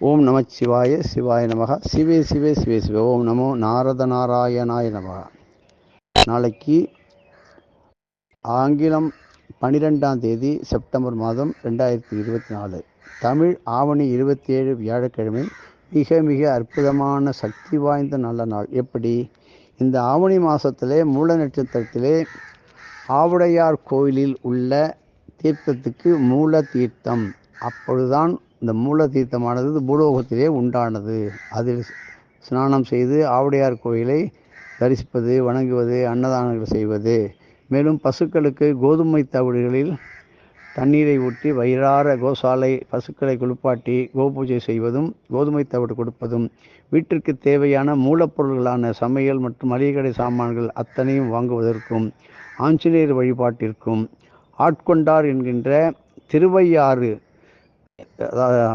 ஓம் நம சிவாய சிவாய நமக. சிவே சிவே சிவே சிவே. ஓம் நமோ நாரத நாராயணாய நமக. நாளைக்கு ஆங்கிலம் பன்னிரெண்டாம் தேதி செப்டம்பர் மாதம் ரெண்டாயிரத்தி இருபத்தி நாலு. தமிழ் ஆவணி இருபத்தி ஏழு வியாழக்கிழமை. மிக மிக அற்புதமான சக்தி வாய்ந்த நல்ல நாள். எப்படி? இந்த ஆவணி மாதத்திலே மூல நட்சத்திரத்திலே ஆவுடையார் கோயிலில் உள்ள தீர்த்தத்துக்கு மூல தீர்த்தம். அப்பொழுதுதான் இந்த மூல தீர்த்தமானது பூலோகத்திலே உண்டானது. அதில் ஸ்நானம் செய்து ஆவுடையார் கோயிலை தரிசிப்பது வணங்குவது அன்னதானங்கள் செய்வது. மேலும் பசுக்களுக்கு கோதுமை தவிடுகளில் தண்ணீரை ஊற்றி வயிறார கோசாலை பசுக்களை குளிப்பாட்டி கோபூஜை செய்வதும் கோதுமை தவிடு கொடுப்பதும் வீட்டிற்கு தேவையான மூலப்பொருள்களான சமையல் மற்றும் மளிகை சாமான்கள் அத்தனையும் வாங்குவதற்கும் ஆஞ்சநேயர் வழிபாட்டிற்கும் ஆட்கொண்டார் என்கின்ற திருவையாறு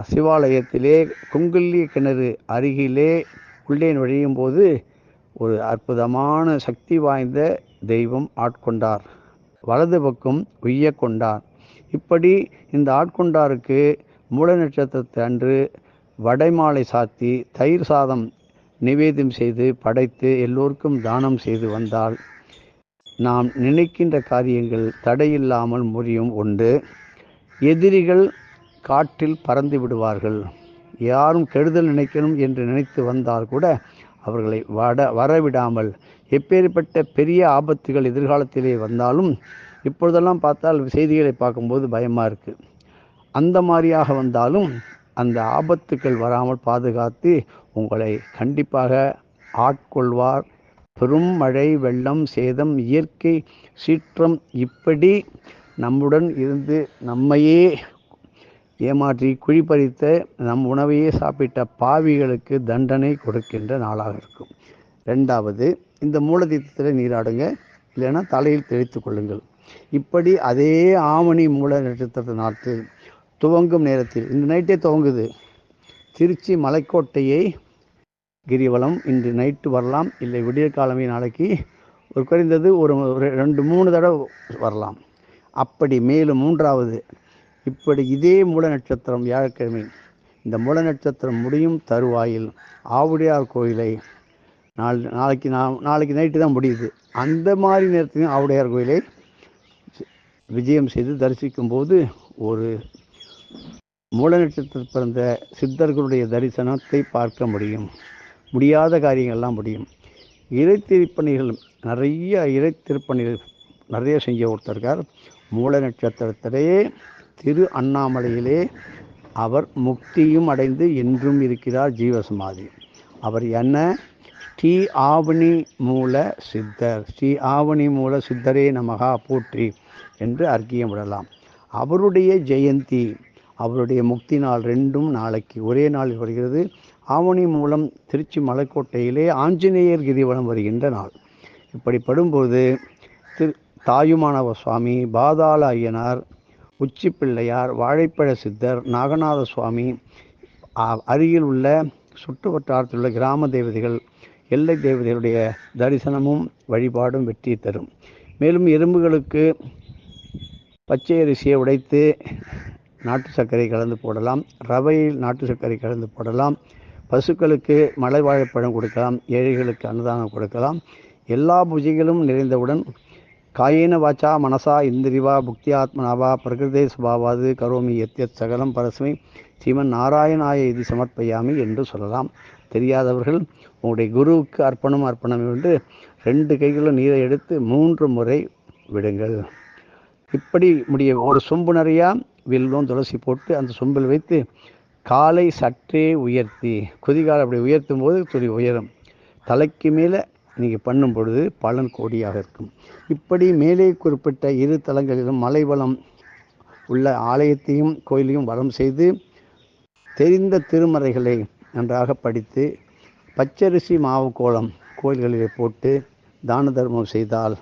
சிவாலயத்திலே குங்குல்லி கிணறு அருகிலே உள்ளே நுழையும் போது ஒரு அற்புதமான சக்தி வாய்ந்த தெய்வம் ஆட்கொண்டார். வலது பக்கம் உய்ய கொண்டார் இப்படி இந்த ஆட்கொண்டாருக்கு மூல நட்சத்திரத்தை அன்று வடைமாலை சாத்தி தயிர் சாதம் நிவேதம் செய்து படைத்து எல்லோருக்கும் தானம் செய்து வந்தால் நாம் நினைக்கின்ற காரியங்கள் தடையில்லாமல் முடியும் உண்டு எதிரிகள் காற்றில் பறந்து விடுவார்கள். யாரும் கெடுதல் நினைக்கணும் என்று நினைத்து வந்தால் கூட அவர்களை வட வரவிடாமல் எப்பேற்பட்ட பெரிய ஆபத்துகள் எதிர்காலத்திலே வந்தாலும் இப்பொழுதெல்லாம் பார்த்தால் செய்திகளை பார்க்கும்போது பயமாக இருக்குது அந்த மாதிரியாக வந்தாலும் அந்த ஆபத்துக்கள் வராமல் பாதுகாத்து உங்களை கண்டிப்பாக ஆட்கொள்வார். பெரும் மழை வெள்ளம் சேதம் இயற்கை சீற்றம் இப்படி நம்முடன் இருந்து நம்மையே ஏமாற்றி குழிப்பறித்த நம் உணவையே சாப்பிட்ட பாவிகளுக்கு தண்டனை கொடுக்கின்ற நாளாக இருக்கும். ரெண்டாவது இந்த மூலதீர்த்தத்தில் நீராடுங்க இல்லைன்னா தலையில் தெளித்து கொள்ளுங்கள். இப்படி அதே ஆவணி மூல நட்சத்திர நாட்டில் துவங்கும் நேரத்தில் இந்த நைட்டே துவங்குது. திருச்சி மலைக்கோட்டையை கிரிவலம் இன்று நைட்டு வரலாம் இல்லை விடிய காலமே நாளைக்கு ஒரு குறைந்தது ஒரு ரெண்டு மூணு தடவை வரலாம். அப்படி மேலும் மூன்றாவது இப்படி இதே மூல நட்சத்திரம் வியாழக்கிழமை இந்த மூல நட்சத்திரம் முடியும் தருவாயில் ஆவுடையார் கோயிலை நாள் நாளைக்கு நான் நாளைக்கு நைட்டு தான் முடியுது. அந்த மாதிரி நேரத்துலையும் ஆவுடையார் கோயிலை விஜயம் செய்து தரிசிக்கும் போது ஒரு மூல நட்சத்திரம் பிறந்த சித்தர்களுடைய தரிசனத்தை பார்க்க முடியும். முடியாத காரியங்கள்லாம் முடியும். இறை திருப்பணிகள் நிறைய இறை திருப்பணிகள் நிறைய செஞ்ச ஒருத்தருக்கார் மூல நட்சத்திரத்திலேயே திரு அண்ணாமலையிலே அவர் முக்தியும் அடைந்து என்றும் இருக்கிறார் ஜீவசமாதி. அவர் என்ன? ஸ்ரீ ஆவணி மூல சித்தர். ஸ்ரீ ஆவணி மூல சித்தரே நமகா போற்றி என்று அர்க்கியம் விடலாம். அவருடைய ஜெயந்தி அவருடைய முக்தி நாள் ரெண்டும் நாளைக்கு ஒரே நாளில் வருகிறது. ஆவணி மூலம் திருச்சி மலைக்கோட்டையிலே ஆஞ்சநேயர் கிரிவலம் வருகின்ற நாள். இப்படி படும்போது திரு தாயுமானவ சுவாமி பாதாள ஐயனார் உச்சி பிள்ளையார் வாழைப்பழ சித்தர் நாகநாத சுவாமி அருகில் உள்ள சுற்று வட்டாரத்தில் உள்ள கிராம தேவதைகள் எல்லை தேவதைகளுடைய தரிசனமும் வழிபாடும் வெற்றி தரும். மேலும் எறும்புகளுக்கு பச்சை அரிசியை உடைத்து நாட்டு சர்க்கரை கலந்து போடலாம். ரவையில் நாட்டு சர்க்கரை கலந்து போடலாம். பசுக்களுக்கு மலை வாழைப்பழம் கொடுக்கலாம். ஏழைகளுக்கு அன்னதானம் கொடுக்கலாம். எல்லா பூஜைகளும் நிறைந்தவுடன் காயேன வாச்சா மனசா இந்திரிவா புக்தி ஆத்மனாவா பிரகிருதே சுபாவாது கரோமி எத்தியத் சகலம் பரஸ்மை. ஸ்ரீமன் நாராயணாய இது சமர்ப்பயாமி என்று சொல்லலாம். தெரியாதவர்கள் உங்களுடைய குருவுக்கு அர்ப்பணம் அர்ப்பணம் என்று ரெண்டு கைகளும் நீரை எடுத்து மூன்று முறை விடுங்கள். இப்படி முடிய ஒரு சொம்பு நிறையா வில்லும் துளசி போட்டு அந்த சொம்பில் வைத்து காலை சற்றே உயர்த்தி. குதிகால் அப்படி உயர்த்தும் போது துளி உயரும். தலைக்கு மேலே நீங்கள் பண்ணும் பொழுது பலன் கோடியாக இருக்கும். இப்படி மேலே குறிப்பிட்ட இரு தலங்களிலும் மலைவளம் உள்ள ஆலயத்தையும் கோயிலையும் வரம் செய்து தெரிந்த திருமறைகளை நன்றாக படித்து பச்சரிசி மாவு கோலம் கோயில்களிலே போட்டு தான தர்மம் செய்தால்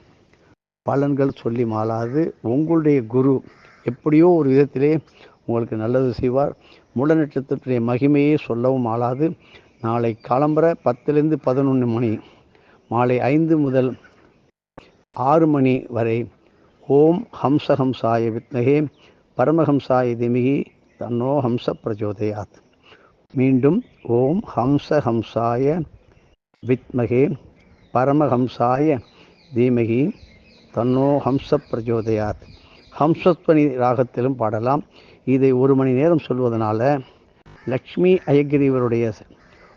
பலன்கள் சொல்லி மாளாது. உங்களுடைய குரு எப்படியோ ஒரு விதத்திலே உங்களுக்கு நல்லது செய்வார். மூல நட்சத்திரத்துடைய மகிமையே சொல்லவும் ஆளாது நாளை காலம்பர பத்துலேருந்து பதினொன்று மணி மாலை ஐந்து முதல் ஆறு மணி வரை ஓம் ஹம்சஹம்சாய வித்மகே பரமஹம்சாய திமிகி தன்னோ ஹம்ச பிரச்சோதயாத். மீண்டும் ஓம் ஹம்சஹம்சாய வித்மகே பரமஹம்சாய தீமகி தன்னோ ஹம்ச பிரஜோதயாத் ஹம்சத்வனி ராகத்திலும் பாடலாம். இதை ஒரு மணி நேரம் சொல்வதனால லக்ஷ்மி அயகிரிவருடைய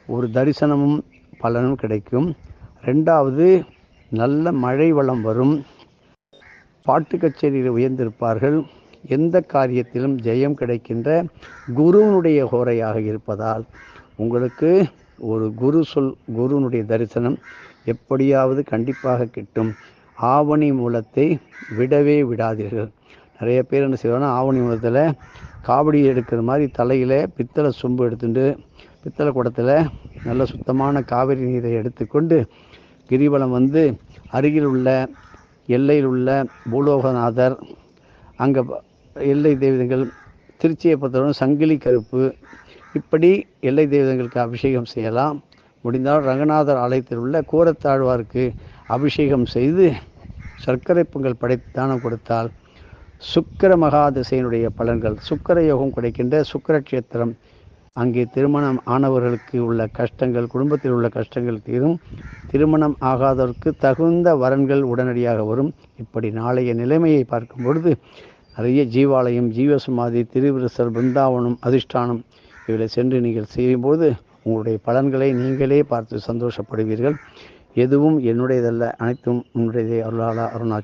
ஒரு தரிசனமும் பலனும் கிடைக்கும். ரெண்டாவது நல்ல மழை வளம் வரும். பாட்டு கச்சேரியில் உயர்ந்திருப்பார்கள். எந்த காரியத்திலும் ஜெயம் கிடைக்கின்ற குருவனுடைய ஹோரையாக இருப்பதால் உங்களுக்கு ஒரு குரு சொல் குருவனுடைய தரிசனம் எப்படியாவது கண்டிப்பாக கிட்டும். ஆவணி மூலத்தை விடவே விடாதீர்கள். நிறைய பேர் என்ன செய்வாங்கன்னா ஆவணி மூலத்தில் காவடி எடுக்கிற மாதிரி தலையில் பித்தளை சொம்பு எடுத்துட்டு பித்தளை குடத்தில் நல்ல சுத்தமான காவிரி நீரை எடுத்துக்கொண்டு கிரிவலம் வந்து அருகில் உள்ள எல்லையில் உள்ள பூலோகநாதர் அங்கே எல்லை தெய்வங்கள் திருச்சியை பொறுத்தவரை சங்கிலி கருப்பு இப்படி எல்லை தெய்வங்களுக்கு அபிஷேகம் செய்யலாம். முடிந்தால் ரங்கநாதர் ஆலயத்தில் உள்ள கூரத்தாழ்வாருக்கு அபிஷேகம் செய்து சர்க்கரை பொங்கல் படைத்து தானம் கொடுத்தால் சுக்கர மகாதிசையினுடைய பலன்கள் சுக்கர யோகம் கிடைக்கின்ற சுக்கரக்ஷேத்திரம் அங்கே திருமணம் ஆனவர்களுக்கு உள்ள கஷ்டங்கள் குடும்பத்தில் உள்ள கஷ்டங்கள் தீரும். திருமணம் ஆகாதவருக்கு தகுந்த வரன்கள் உடனடியாக வரும். இப்படி நாளைய நிலைமையை பார்க்கும் பொழுது நிறைய ஜீவாலயம் ஜீவசமாதி திருவிரசல் பிருந்தாவனம் அதிஷ்டானம் இவளை சென்று நீங்கள் செய்யும்போது உங்களுடைய பலன்களை நீங்களே பார்த்து சந்தோஷப்படுவீர்கள். எதுவும் என்னுடையதல்ல. அனைத்தும் உன்னுடையதே. அருளாளா அருணாச்சல்